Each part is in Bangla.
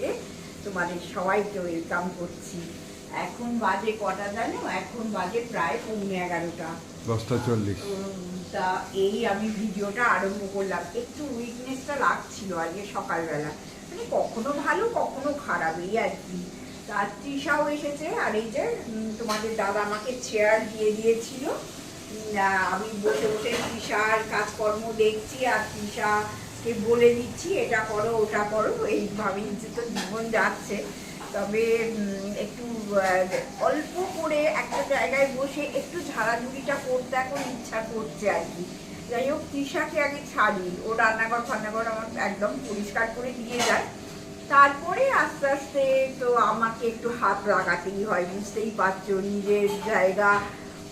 থেকে। তোমাদের সবাইকে ওয়েলকাম করছি। এখন বাজে কটা জানো? এখন বাজে প্রায় পৌনে এগারোটা। দশটা চল্লিশ। তা এই আমি ভিডিওটা আরম্ভ করলাম। একটু উইকনেসটা লাগছিল আজকে সকালবেলা। মানে কখনো ভালো কখনো খারাপ এই আর কি। তা তৃষাও এসেছে আর এই যে তোমাদের দাদা আমাকে চেয়ার দিয়ে দিয়েছিল। আমি বসে বসে তৃষার কাজকর্ম দেখছি আর তৃষাকে বলে দিচ্ছি, এটা করো, ওটা করো এইভাবেই তো জীবন যাচ্ছে। তবে একটু অল্প করে একটা জায়গায় বসে একটু ঝাড়াঝুড়িটা করতে এখন ইচ্ছা করছে আর কি। যাই হোক, তৃষাকে আগে ছাড়ি, ও রান্নাঘর, ফান্নাঘর আমার একদম পরিষ্কার করে দিয়ে যায়। তারপরে আস্তে আস্তে তো আমাকে একটু হাত লাগাতেই হয়, বুঝতেই পারছ, নিজের জায়গা।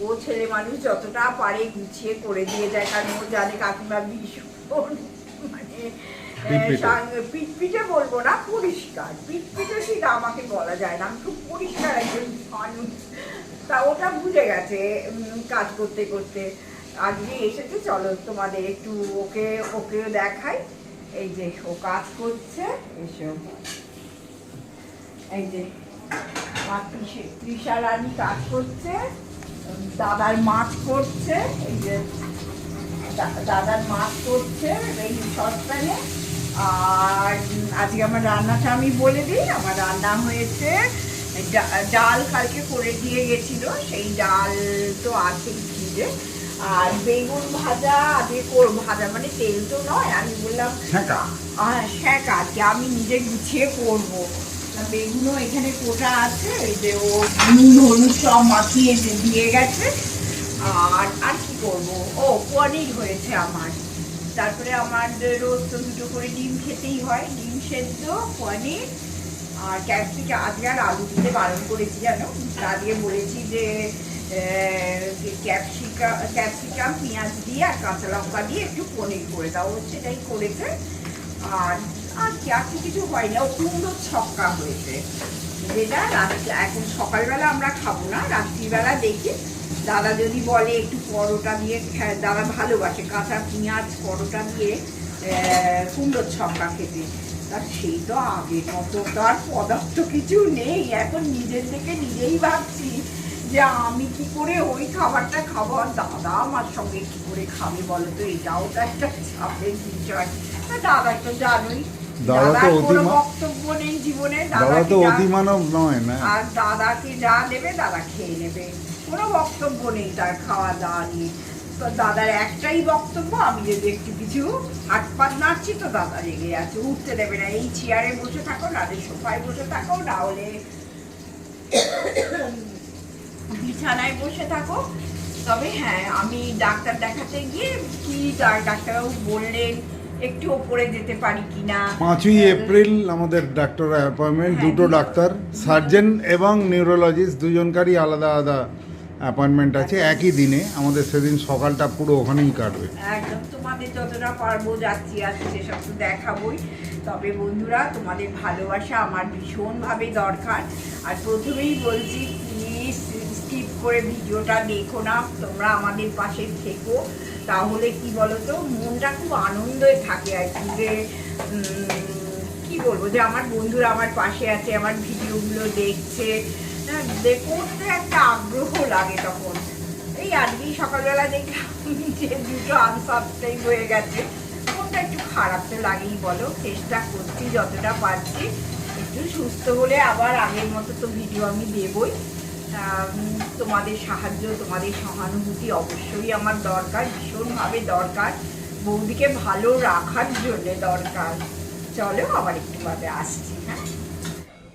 ও ছেলে মানুষ যতটা পারে গুছিয়ে করে দিয়ে যায়, কারণ ও জানে কাকিমা ভীষণ পিটপিটে। বলব না, পরিষ্কার। পিটপিটে ঠিক আমাকে বলা যায় না, আমি খুব পরিষ্কার একজন মানুষ। তা ওটা বুঝে গেছে কাজ করতে করতে। আজকে এসেছে, চলো তোমাদের একটু ওকে দেখাই। এই যে, ও কাজ করছে, এসো। এই যে তৃষে- রানী কাজ করছে দাদার মাছ করছে, এই যে। দাদার মাছ করছে এই সসপ্যানে আর আজকে আমার রান্নাটা আমি বলে দিই আমার রান্না হয়েছে ডাল কালকে করে দিয়ে গেছিল সেই ডাল তো আছেই ফ্রিজে। আর বেগুন ভাজা আজকে করব ভাজা মানে তেল তো নয় আমি বললাম। আহ, ছ্যাঁকা আমি নিজে গুছিয়ে করব। বেগুনও এখানে কোটা আছে এই যে ও নুন হলুদ সব মাখিয়ে দিয়ে গেছে। আর আর পনির হয়েছে আমার। তারপরে আমার রোজ তো দুটো করে ডিম খেতেই হয়, ডিম সেদ্ধ, পনির আর ক্যাপসিকাম। আজকে আর আলু দিতে বারণ করেছি জানো? আজকে বলেছি যে ক্যাপসিকাম ক্যাপসিকাম, পেঁয়াজ দিয়ে আর কাঁচা লঙ্কা দিয়ে একটু পনির করে দাও। সেটাই করেছে। আর আর কি আর কিছু হয় না। কুমড়োর ছক্কা হয়েছে। যেটা রাত্রি, এখন সকালবেলা আমরা খাব না, রাত্রিবেলা দেখি দাদা যদি বলে একটু পরোটা দিয়ে দাদা ভালোবাসে কাঁচা পেঁয়াজ পরোটা দিয়ে আহ, কুমড়োর ছক্কা খেতে। তা সেই তো আগের মতো তো আর পদার্থ কিছু নেই। এখন নিজের থেকে নিজেই ভাবছি যে আমি কি করে ওই খাবারটা খাব আর দাদা আমার সঙ্গে কি করে খাবে বলো তো? এটাও তো একটা চাপের বিষয়। দাদা তো জানোই দাদা তো দাদার কোনো বক্তব্য নেই জীবনে। দাদা তো অতিমানব নয় না? আর দাদাকে যা দেবে দাদা খেয়ে নেবে। কোনো বক্তব্য নেই তার খাওয়া দাওয়া নিয়ে। তো দাদার একটাই বক্তব্য আমি যদি একটু কিছু হাত পাত নাড়ছি তো দাদা রেগে আছে। উঠতে দেবে না এই চেয়ারে বসে থাকো না সোফায় বসে থাকো না হলে বিছানায় বসে থাকো। তবে হ্যাঁ আমি ডাক্তার দেখাতে গিয়ে কি ডাক- ডাক্তারবাবু বললেন একটু ওপরে যেতে পারি কিনা পাঁচই এপ্রিল আমাদের ডাক্তার অ্যাপয়েন্টমেন্ট হ্যাঁ, দুটো দুটো। ডাক্তার সার্জেন এবং নিউরোলজিস্ট দুজনকারই আলাদা আলাদা অ্যাপয়েন্টমেন্ট আছে, একই দিনে। আমাদের সেদিন সকালটা পুরো ওখানেই কাটবে। একদম, তোমাদের যতটা পারব যাচ্ছি আছি সেসব তো দেখাবোই। তবে বন্ধুরা, তোমাদের ভালোবাসা আমার ভীষণভাবে দরকার। আর প্রথমেই বলছি প্লিজ স্কিপ করে ভিডিওটা দেখো না, তোমরা আমাদের পাশে থেকো। তাহলে কি বলতো, মনটা খুব আনন্দে থাকে আর কি যে কী বলব যে আমার বন্ধুরা আমার পাশে আছে, আমার ভিডিওগুলো দেখছে। করতে একটা আগ্রহ লাগে তখন। এই আজকেই সকালবেলা দেখলাম যে দুটো আনসাবস্ক্রাইব হয়ে গেছে। মনটা একটু খারাপ তো লাগেই বলো, চেষ্টা করছি যতটা পারছি। একটু সুস্থ হলে আবার আগের মতো তো ভিডিও আমি দেবই। তোমাদের সাহায্য, তোমাদের সহানুভূতি অবশ্যই আমার দরকার, ভীষণভাবে দরকার। বৌদিকে ভালো রাখার জন্যে দরকার। চলো আবার একটু বাদে আসছি হ্যাঁ?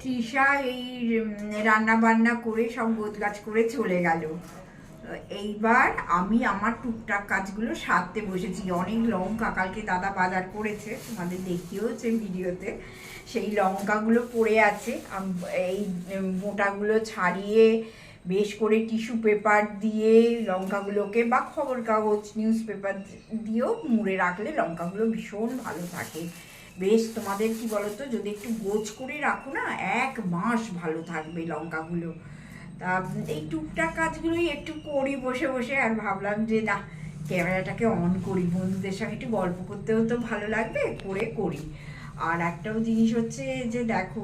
তৃষা এই রান্না বান্না করে সব গোছগাছ করে চলে গেল। এইবার আমি আমার টুকটাক কাজগুলো সারতে বসেছি। অনেক লঙ্কা কালকে দাদা বাজার করেছে, তোমাদের দেখিয়েওছে ভিডিওতে। সেই লঙ্কাগুলো পড়ে আছে। এই মোটাগুলো ছাড়িয়ে, বেশ করে টিস্যু পেপার দিয়ে লঙ্কাগুলোকে বা খবর কাগজ নিউজ পেপার দিয়েও মুড়ে রাখলে লঙ্কাগুলো ভীষণ ভালো থাকে। বেশ, তোমাদের কি বলতো, যদি একটু গোছ করে রাখো না, এক মাস ভালো থাকবে লঙ্কাগুলো। তা, এই টুকটাক কাজগুলোই একটু করি বসে বসে, আর ভাবলাম যে না ক্যামেরাটাকে অন করি, বন্ধুদের সঙ্গে একটু গল্প করতেও তো ভালো লাগবে, করে করি। আর একটাও জিনিস হচ্ছে যে, দেখো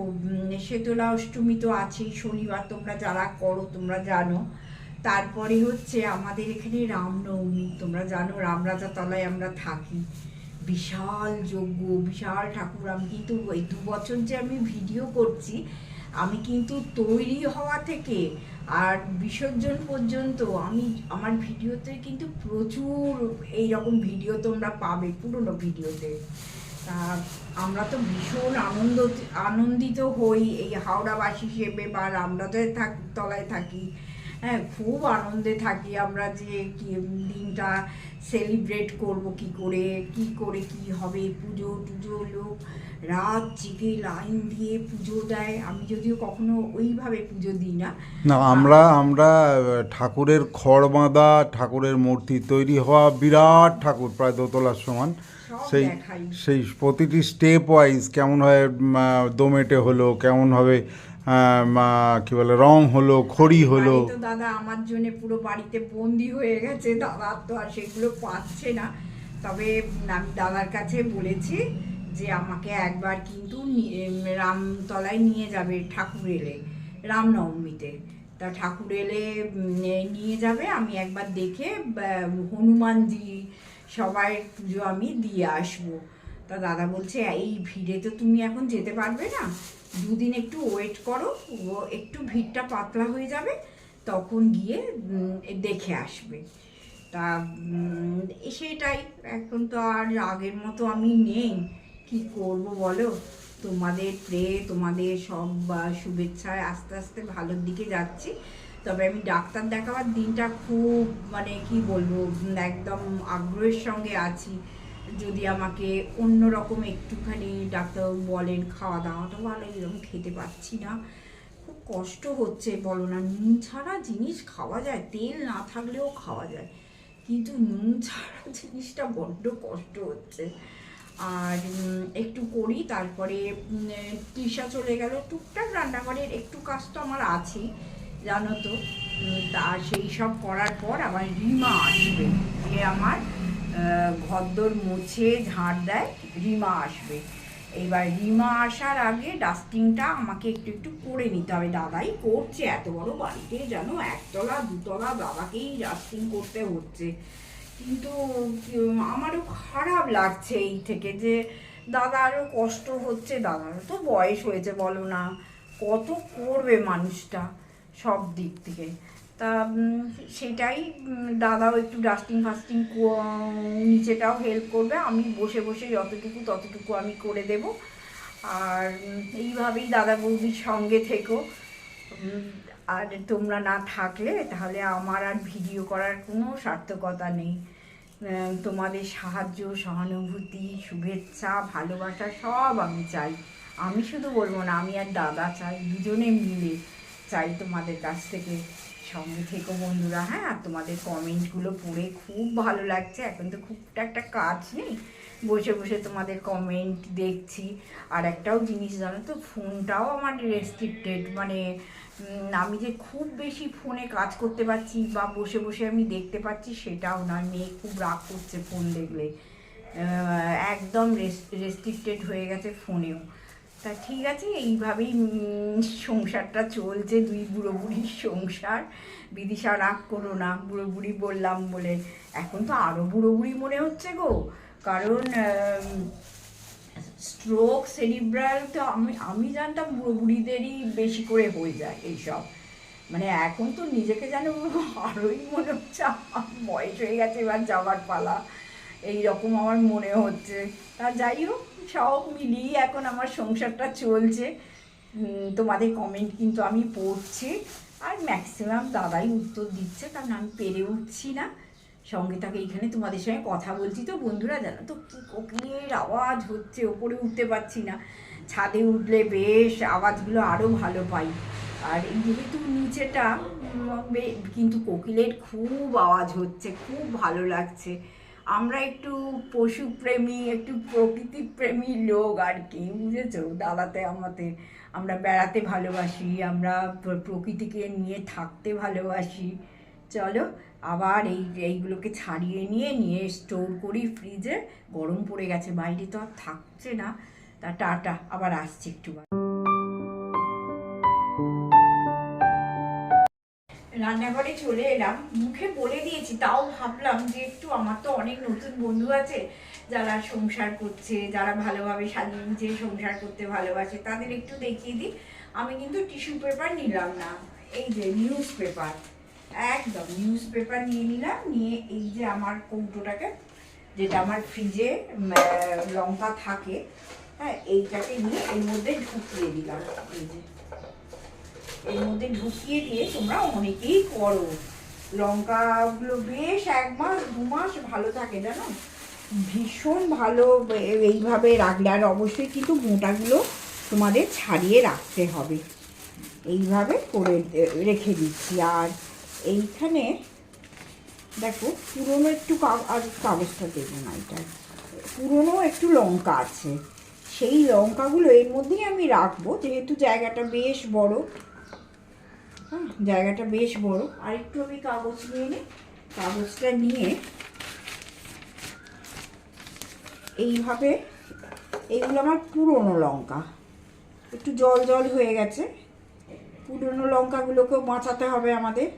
শীতলা অষ্টমী তো আছেই, শনিবার তোমরা যারা করো, তোমরা জানো। তারপরে হচ্ছে আমাদের এখানে রামনবমী তোমরা জানো রামরাজা তলায় আমরা থাকি। বিশাল যজ্ঞ, বিশাল ঠাকুর। আমি কিন্তু ওই দু বছর যে আমি ভিডিও করছি, আমি কিন্তু তৈরি হওয়া থেকে আর বিসর্জন পর্যন্ত আমি আমার ভিডিওতে কিন্তু প্রচুর এই রকম ভিডিও তোমরা পাবে, পুরনো ভিডিওতে। তা আমরা তো ভীষণ আনন্দ, আনন্দিত হই এই হাওড়াবাসী হিসেবে বা রামরাজের থাক, তলায় থাকি। হ্যাঁ খুব আনন্দে থাকি আমরা যে কি দিনটা সেলিব্রেট করব কি করে কি করে কি হবে পুজো টুজো লোক রাত জেগে লাইন দিয়ে পুজো দেয়। আমি যদিও কখনো ওইভাবে পুজো দিই না। না আমরা আমরা ঠাকুরের খড় বাঁধা ঠাকুরের মূর্তি তৈরি হওয়া বিরাট ঠাকুর প্রায় দোতলার সমান। সেই সেই প্রতিটি স্টেপ ওয়াইজ কেমন হয় দোমেটে হলো কেমন হবে আহ, আহ, কি বলে রং হলো খড়ি হলো। দাদা আমার জন্য পুরো বাড়িতে বন্দি হয়ে গেছে। দাদা তো আর সেগুলো পাচ্ছে না। তবে আমি দাদার কাছে বলেছি যে আমাকে একবার কিন্তু রামতলায় নিয়ে যাবে ঠাকুর এলে রামনবমীতে। তা ঠাকুর এলে নিয়ে যাবে। আমি একবার দেখে হনুমানজি সবাই পুজো আমি দিয়ে আসব। তা দাদা বলছে এই ভিড়ে তো তুমি এখন যেতে পারবে না? দুদিন একটু ওয়েট করো, ও একটু ভিড়টা পাতলা হয়ে যাবে, তখন গিয়ে দেখে আসবে। তা সেটাই। এখন তো আর আগের মতো আমি নেই। কি করব বলো? তোমাদের প্রে, তোমাদের সব শুভেচ্ছায় আস্তে আস্তে ভালোর দিকে যাচ্ছি। তবে আমি ডাক্তার দেখাবার দিনটা খুব মানে কি বলব একদম আগ্রহের সঙ্গে আছি। যদি আমাকে অন্য রকম একটুখানি ডাক্তার বলেন খাওয়া দাওয়াটা ভালো, এরকম খেতে পাচ্ছি না। খুব কষ্ট হচ্ছে, বলো না। নুন ছাড়া জিনিস খাওয়া যায়, তেল না থাকলেও খাওয়া যায়। কিন্তু নুন ছাড়া জিনিসটা বড্ড কষ্ট হচ্ছে। আর একটু করি, তারপরে তৃষা চলে গেল। টুকটাক রান্নাঘরের একটু কাজ তো আমার আছেই জানো তো। তা, সেই সব করার পর আবার রিমা আসবে। যে আমার ঘরদোর মুছে ঝাঁট দেয়, রিমা আসবে। এবার রিমা আসার আগে ডাস্টিংটা আমাকে একটু একটু করে নিতে হবে। দাদাই করছে, এত বড় বাড়িতে জানো একতলা, দুতলা দাদাকেই ডাস্টিং করতে হচ্ছে। কিন্তু আমারও খারাপ লাগছে এই থেকে যে দাদারও কষ্ট হচ্ছে, দাদারও তো বয়স হয়েছে, বলো না। কত করবে মানুষটা সব দিক থেকে। তা সেটাই দাদাও একটু ডাস্টিং ফাস্টিং নিচেটাও হেল্প করবে, আমি বসে বসে যতটুকু ততটুকু আমি করে দেব। আর এইভাবেই দাদা বৌদির সঙ্গে থেকো। আর তোমরা না থাকলে তাহলে আমার আর ভিডিও করার কোনো সার্থকতা নেই। তোমাদের সাহায্য, সহানুভূতি, শুভেচ্ছা, ভালোবাসা সব আমি চাই। আমি শুধু বলব না, আমি আর দাদা চাই, দুজনে মিলে চাই তোমাদের কাছ থেকে। সঙ্গে থেকো বন্ধুরা হ্যাঁ আর তোমাদের কমেন্টগুলো পড়ে খুব ভালো লাগছে। এখন তো খুব একটা কাজ নেই। বসে বসে তোমাদের কমেন্ট দেখছি। আর একটাও জিনিস জানো তো, ফোনটাও আমার রেস্ট্রিক্টেড মানে আমি যে খুব বেশি ফোনে কাজ করতে পারছি বা বসে বসে আমি দেখতে পাচ্ছি, সেটাও না। মেয়ে খুব রাগ করছে ফোন দেখলে। একদম রেস্ট্রিক্টেড হয়ে গেছে ফোনেও। তা ঠিক আছে, এইভাবেই সংসারটা চলছে, দুই বুড়ো বুড়ির সংসার। বিদিশা রাগ করো না, বুড়ো বুড়ি বললাম বলে। এখন তো আরও বুড়ো বুড়ি মনে হচ্ছে গো। কারণ স্ট্রোক সেরিব্রাল তো আমি আমি জানতাম বুড়ো বুড়িদেরই বেশি করে হয়ে যায় এইসব। মানে এখন তো নিজেকে যেন আরোই মনে হচ্ছে বয়স হয়ে গেছে, এবার যাওয়ার পালা। এই রকম আমার মনে হচ্ছে। তা যাই হোক, সব মিলিয়ে এখন আমার সংসারটা চলছে। তোমাদের কমেন্ট কিন্তু আমি পড়ছি। আর ম্যাক্সিমাম দাদাই উত্তর দিচ্ছে, কারণ আমি পেরে উঠছি না। সঙ্গে থাকে এইখানে তোমাদের সঙ্গে কথা বলছি। তো বন্ধুরা, জানো তো কী কোকিলের আওয়াজ হচ্ছে? ওপরে উঠতে পারছি না। ছাদে উঠলে বেশ আওয়াজগুলো আরও ভালো পাই। আর যেহেতু নিচেটা কিন্তু কোকিলের খুব আওয়াজ হচ্ছে, খুব ভালো লাগছে। আমরা একটু পশুপ্রেমী, একটু প্রকৃতি প্রেমী লোক আর কি, বুঝেছ? দাদাতে আমাদের আমরা বেড়াতে ভালোবাসি, আমরা প্রকৃতিকে নিয়ে থাকতে ভালোবাসি। চলো, আবার এই, এইগুলোকে ছাড়িয়ে নিয়ে নিয়ে স্টোর করি ফ্রিজে। গরম পড়ে গেছে, বাইরে তো আর থাকছে না। তা টাটা আবার আসছে একটু রান্নাঘরে চলে এলাম। মুখে বলে দিয়েছি, তাও ভাবলাম যে একটু আমার তো অনেক নতুন বন্ধু আছে যারা সংসার করছে, যারা ভালোভাবে সাজিয়ে গুছিয়ে সংসার করতে ভালোবাসে, তাদের একটু দেখিয়ে দিই। আমি কিন্তু টিস্যু পেপার নিলাম না, এই যে নিউজ পেপার। একদম নিউজ পেপার নিয়ে নিলাম, নিয়ে এই যে আমার কৌটোটাকে, যেটা আমার ফ্রিজে লঙ্কা থাকে হ্যাঁ এইটাকে নিয়ে এর মধ্যে ঢুকিয়ে দিলাম, এই যে। এর মধ্যে ঢুকিয়ে দিয়ে তোমরা অনেকেই করো। লঙ্কাগুলো বেশ এক মাস, দু মাস ভালো থাকে, জানো? ভীষণ ভালো এইভাবে রাখলে। আর অবশ্যই কিন্তু মোটাগুলো তোমাদের ছাড়িয়ে রাখতে হবে। এইভাবে করে রেখে দিচ্ছি। আর এইখানে দেখো, পুরনো একটু আর কাগজটা দেবো না এটা। পুরনো একটু লঙ্কা আছে। সেই লঙ্কাগুলো এর মধ্যেই আমি রাখব, যেহেতু জায়গাটা বেশ বড়। হ্যাঁ জায়গাটা বেশ বড়। আর একটু আমি কাগজ নিয়ে নিই। কাগজটা নিয়ে এইভাবে, এইগুলো আমার পুরনো লঙ্কা। একটু জল জল হয়ে গেছে। পুরনো লঙ্কাগুলোকেও বাঁচাতে হবে আমাদের।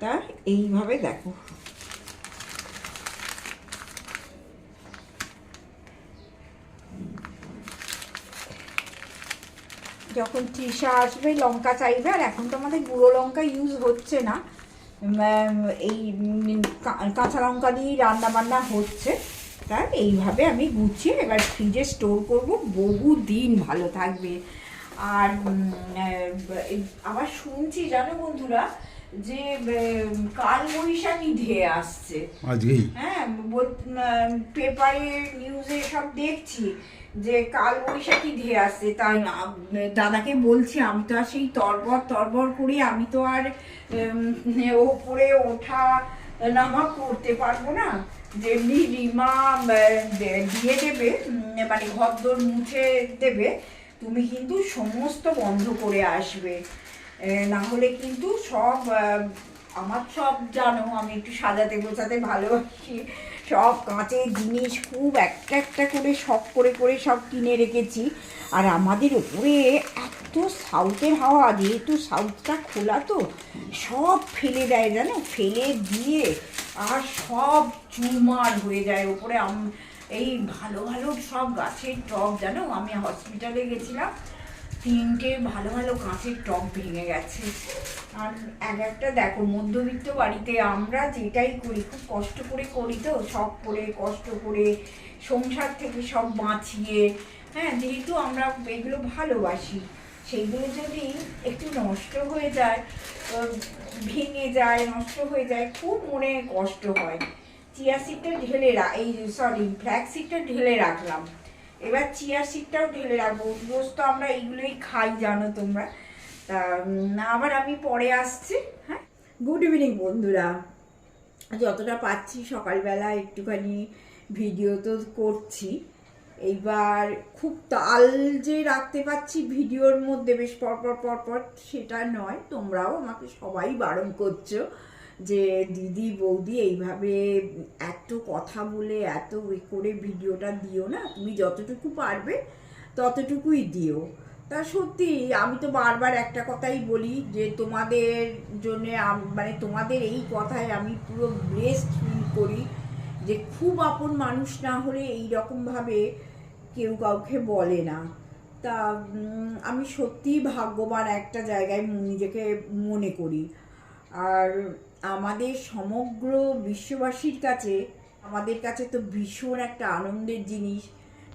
তা এইভাবে দেখো। যখন তৃষা আসবে, লঙ্কা চাইবে, আর এখন তো আমাদের গুঁড়ো লঙ্কা ইউজ হচ্ছে না। এই কাঁচা লঙ্কা দিয়েই রান্নাবান্না হচ্ছে। তার এইভাবে আমি গুছিয়ে এবার ফ্রিজে স্টোর করব। বহু দিন ভালো থাকবে। আর আবার শুনছি, জানো বন্ধুরা যে কাল বৈশাখী ধেয়ে আসছে। আজকেই? হ্যাঁ পেপারে নিউজে সব দেখছি যে কাল বৈশাখী ধেয়ে আসছে। তাই দাদাকে বলছি আমি তো আর সেই তরবর তরবর করি আমি তো আর ওপরে ওঠা নামা করতে পারব না। যেমনি রিমা দিয়ে দেবে মানে ঘরদোর মুছে দেবে তুমি কিন্তু সমস্ত বন্ধ করে আসবে। না হলে কিন্তু সব আমার সব জানো, আমি একটু সাজাতে গোছাতে ভালোবাসি। সব কাঁচের জিনিস খুব একটা একটা করে শখ করে করে সব কিনে রেখেছি। আর আমাদের ওপরে এত সাউথের হাওয়া, যেহেতু সাউথটা খোলা তো, সব ফেলে দেয় জানো, ফেলে দিয়ে আর সব চুরমার হয়ে যায় ওপরে। এই ভালো ভালো সব গাছের টব, জানো, আমি হসপিটালে গেছিলাম। তিনটে ভালো ভালো কাঁচের টব ভেঙে গেছে। আর এক একটা দেখো, মধ্যবিত্ত বাড়িতে আমরা যেটাই করি, খুব কষ্ট করে করি তো সব করে, কষ্ট করে সংসার থেকে সব বাঁচিয়ে হ্যাঁ যেহেতু আমরা এগুলো ভালোবাসি, সেইগুলো যদি একটু নষ্ট হয়ে যায় ভেঙে যায়, নষ্ট হয়ে যায়, খুব মনে কষ্ট হয়। চিয়া সিটটা ঢেলে রা এই সরি ফ্ল্যাক্স সিটটা ঢেলে রাখলাম। এবার চিয়া সিডটাও ঢেলে রাখব। রোজ তো আমরা এইগুলোই খাই, জানো তোমরা। তা আবার আমি পরে আসছি হ্যাঁ? গুড ইভিনিং বন্ধুরা। যতটা পাচ্ছি সকালবেলা, একটুখানি ভিডিও তো করছি। এইবার খুব তাল যে রাখতে পারছি ভিডিওর মধ্যে, বেশ পরপর পরপর, সেটা নয়। তোমরাও আমাকে সবাই বারণ করছ। যে দিদি, বৌদি এইভাবে এত কথা বলে, এত করে ভিডিওটা দিও না, তুমি যতটুকু পারবে ততটুকুই দিও। তা সত্যি, আমি তো বারবার একটা কথাই বলি যে তোমাদের জন্য মানে তোমাদের এই কথায় আমি পুরো ব্লেসড ফিল করি যে খুব আপন মানুষ না হলে এই রকমভাবে কেউ কাউকে বলে না। তা আমি সত্যিই ভাগ্যবান একটা জায়গায় নিজেকে মনে করি। আর আমাদের সমগ্র বিশ্ববাসীর কাছে আমাদের কাছে তো ভীষণ একটা আনন্দের জিনিস।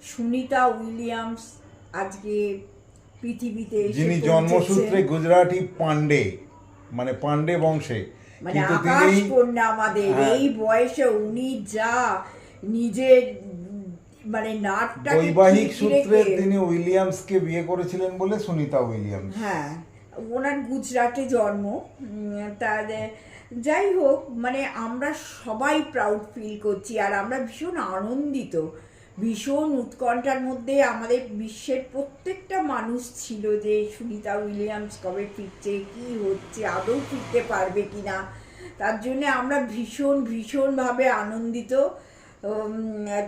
সুনিতা উইলিয়ামস আজকে পৃথিবীতে যিনি জন্মসূত্রে গুজরাটি পান্ডে মানে পান্ডে বংশে। মানে আকাশ কন্যা আমাদের হ্যাঁ। এই বয়সে উনি যা নিজের মানে নাটটা বৈবাহিক সূত্রে তিনি উইলিয়ামসকে বিয়ে করেছিলেন বলে সুনিতা উইলিয়ামস। হ্যাঁ ওনার গুজরাটে জন্ম। তার যাই হোক মানে আমরা সবাই প্রাউড ফিল করছি আর আমরা ভীষণ আনন্দিত। ভীষণ উৎকণ্ঠার মধ্যে আমাদের বিশ্বের প্রত্যেকটা মানুষ ছিল যে সুনিতা উইলিয়ামস কবে ফিরছে, কি হচ্ছে, আদৌ ফিরতে পারবে কিনা? তার জন্য আমরা ভীষণ, ভীষণভাবে আনন্দিত।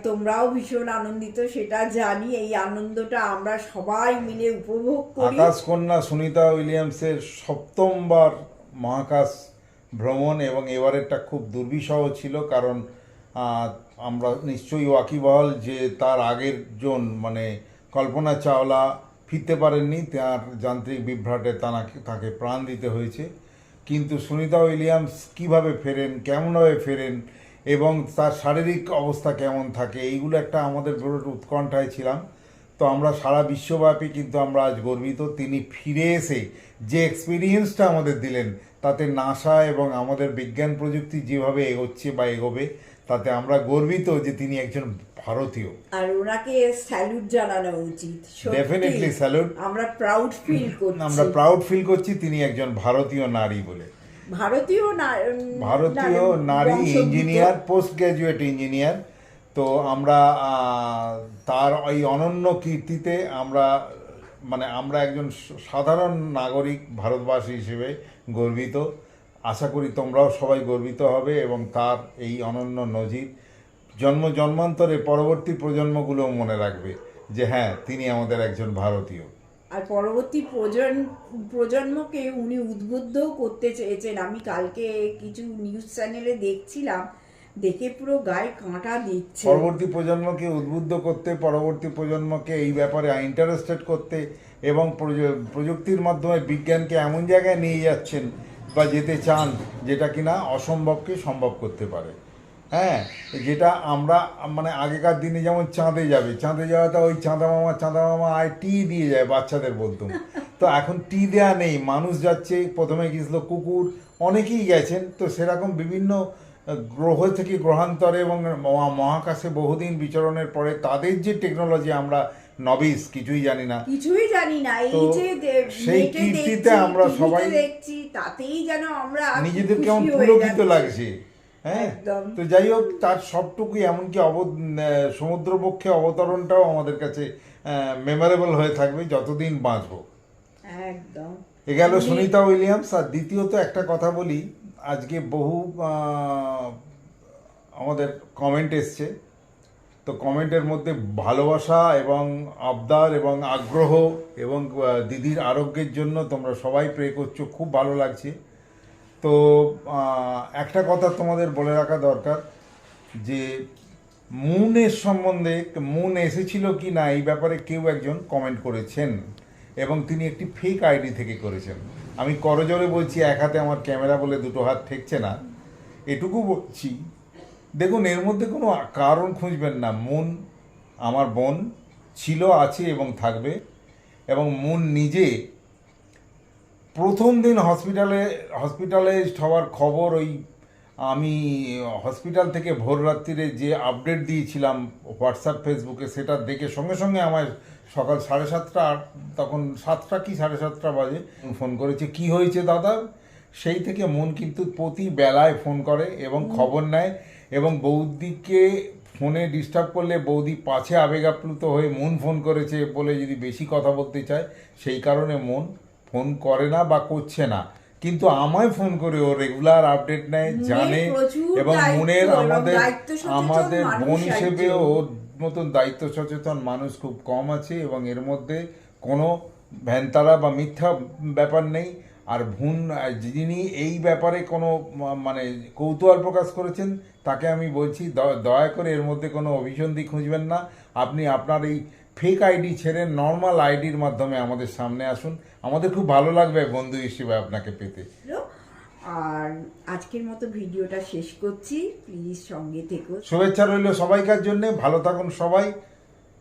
তোমরাও ভীষণ আনন্দিত, সেটা জানি। এই আনন্দটা আমরা সবাই মিলে উপভোগ করি। আকাশ কন্যা সুনিতা উইলিয়ামসের সপ্তমবার মহাকাশ ভ্রমণ এবং এবারেরটা খুব দুর্বিষহ ছিল কারণ আমরা নিশ্চয়ই ওয়াকিবহল যে তার আগের জন মানে কল্পনা চাওলা ফিরতে পারেননি, তার যান্ত্রিক বিভ্রাটে তাকে তাকে প্রাণ দিতে হয়েছে। কিন্তু সুনিতা উইলিয়ামস কীভাবে ফেরেন কেমনভাবে ফেরেন এবং তার শারীরিক অবস্থা কেমন থাকে, এইগুলো একটা আমাদের বিরাট উৎকণ্ঠায় ছিলাম। তো আমরা সারা বিশ্বব্যাপী কিন্তু আমরা আজ গর্বিত, তিনি ফিরে এসে যে এক্সপিরিয়েন্সটা আমাদের দিলেন তাতে নাসা এবং আমাদের বিজ্ঞান প্রযুক্তি যেভাবে এগোচ্ছে বা এগোবে তাতে আমরা গর্বিত যে তিনি একজন ভারতীয়। আর ওনাকে স্যালুট জানানো উচিত। Definitely salute. আমরা প্রাউড ফিল করছি। আমরা প্রাউড ফিল করছি তিনি একজন ভারতীয় নারী বলে। ভারতীয় ভারতীয় নারী- নারী ইঞ্জিনিয়ার পোস্ট গ্র্যাজুয়েট ইঞ্জিনিয়ার তো আমরা তার এই অনন্য কীর্তিতে আমরা মানে আমরা একজন সাধারণ নাগরিক ভারতবাসী হিসেবে গর্বিত। আশা করি তোমরাও সবাই গর্বিত হবে এবং তার এই অনন্য নজির জন্ম জন্মান্তরে পরবর্তী প্রজন্মগুলো মনে রাখবে যে হ্যাঁ তিনি আমাদের একজন ভারতীয়। আর পরবর্তী প্রজন্ম প্রজন্মকে উনি উদ্বুদ্ধও করতে চেয়েছেন। আমি কালকে কিছু নিউজ চ্যানেলে দেখছিলাম দেখে পুরো গায়ে কাঁটা দিচ্ছে। পরবর্তী প্রজন্মকে উদ্বুদ্ধ করতে, পরবর্তী প্রজন্মকে এই ব্যাপারে ইন্টারেস্টেড করতে এবং প্রযু- প্রযুক্তির মাধ্যমে বিজ্ঞানকে এমন জায়গায় নিয়ে যাচ্ছেন বা যেতে চান যেটা কিনা অসম্ভবকে সম্ভব করতে পারে। হ্যাঁ যেটা আমরা মানে আগেকার দিনে যেমন চাঁদে যাবে, চাঁদে যাওয়াটা ওই চাঁদা মামা চাঁদা মামা আয় টি দিয়ে যায় বাচ্চাদের বলতুম তো এখন টি দেওয়া নেই, মানুষ যাচ্ছে, প্রথমে গেছিল কুকুর, অনেকেই গেছেন, তো সেরকম বিভিন্ন গ্রহ থেকে গ্রহান্তরে এবং মহাকাশে বহুদিন বিচরণের পরে তাদের যে টেকনোলজি আমরা নবিস কিছুই জানি না। কিছুই জানি না। এই তো যে সেই কীর্তিতে আমরা সবাই দেখছি তাতেই যেন আমরা নিজেদের কেমন পুলকিত লাগছে হ্যাঁ? তো যাই হোক তার সবটুকুই এমনকি অব সমুদ্রপক্ষে অবতরণটাও আমাদের কাছে মেমোরেবল হয়ে থাকবে যতদিন বাঁচবো। একদম। এ গেল সুনিতা উইলিয়ামস আর দ্বিতীয়ত একটা কথা বলি আজকে বহু আমাদের কমেন্ট এসছে। তো কমেন্টের মধ্যে ভালোবাসা এবং আবদার এবং আগ্রহ এবং দিদির আরোগ্যের জন্য তোমরা সবাই প্রে করছ, খুব ভালো লাগছে। তো একটা কথা তোমাদের বলে রাখা দরকার যে মুনের সম্বন্ধে মুন এসেছিল কি না, এই ব্যাপারে কেউ একজন কমেন্ট করেছেন এবং তিনি একটি ফেক আইডি থেকে করেছেন। আমি করজোরে বলছি, এক হাতে আমার ক্যামেরা বলে দুটো হাত ঠেকছে না। এটুকু বলছি, দেখুন, এর মধ্যে কোনো কারণ খুঁজবেন না। মন আমার বোন ছিল, আছে এবং থাকবে এবং মন নিজে প্রথম দিন হসপিটালে হসপিটালাইজড হওয়ার খবর ওই আমি হসপিটাল থেকে ভোর রাত্রিরে যে আপডেট দিয়েছিলাম হোয়াটসঅ্যাপ ফেসবুকে সেটা দেখে সঙ্গে সঙ্গে আমার সকাল সাড়ে সাতটা তখন সাতটা কি সাড়ে সাতটা বাজে ফোন করেছে কি হয়েছে দাদা? সেই থেকে মন কিন্তু প্রতি বেলায় ফোন করে এবং খবর নেয় এবং বৌদিকে ফোনে ডিস্টার্ব করলে বৌদি পাছে আবেগাপ্লুত হয়ে মন ফোন করেছে বলে যদি বেশি কথা বলতে চায় সেই কারণে মন ফোন করে না বা করছে না। কিন্তু আমায় ফোন করে ও রেগুলার আপডেট নেয় জানে এবং মনের আমাদের আমাদের বোন হিসেবে ওর মতন দায়িত্ব সচেতন মানুষ খুব কম আছে এবং এর মধ্যে কোনো ভ্যানতারা বা মিথ্যা ব্যাপার নেই। আর ভুন যিনি এই ব্যাপারে কোনো মানে কৌতূহল প্রকাশ করেছেন তাকে আমি বলছি দয়া করে এর মধ্যে কোনো অভিসন্ধি খুঁজবেন না। আপনি আপনার এই ফেক আইডি ছেড়ে নর্মাল আইডির মাধ্যমে আমাদের সামনে আসুন। আমাদের খুব ভালো লাগবে বন্ধু হিসেবে আপনাকে পেতে। আর আজকের মতো ভিডিওটা শেষ করছি। প্লিজ সঙ্গে থেকো। শুভেচ্ছা রইল সবাইকার জন্য। ভালো থাকুন সবাই।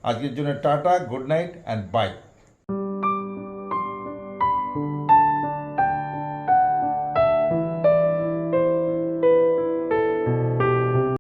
আজকের জন্য tata good night and bye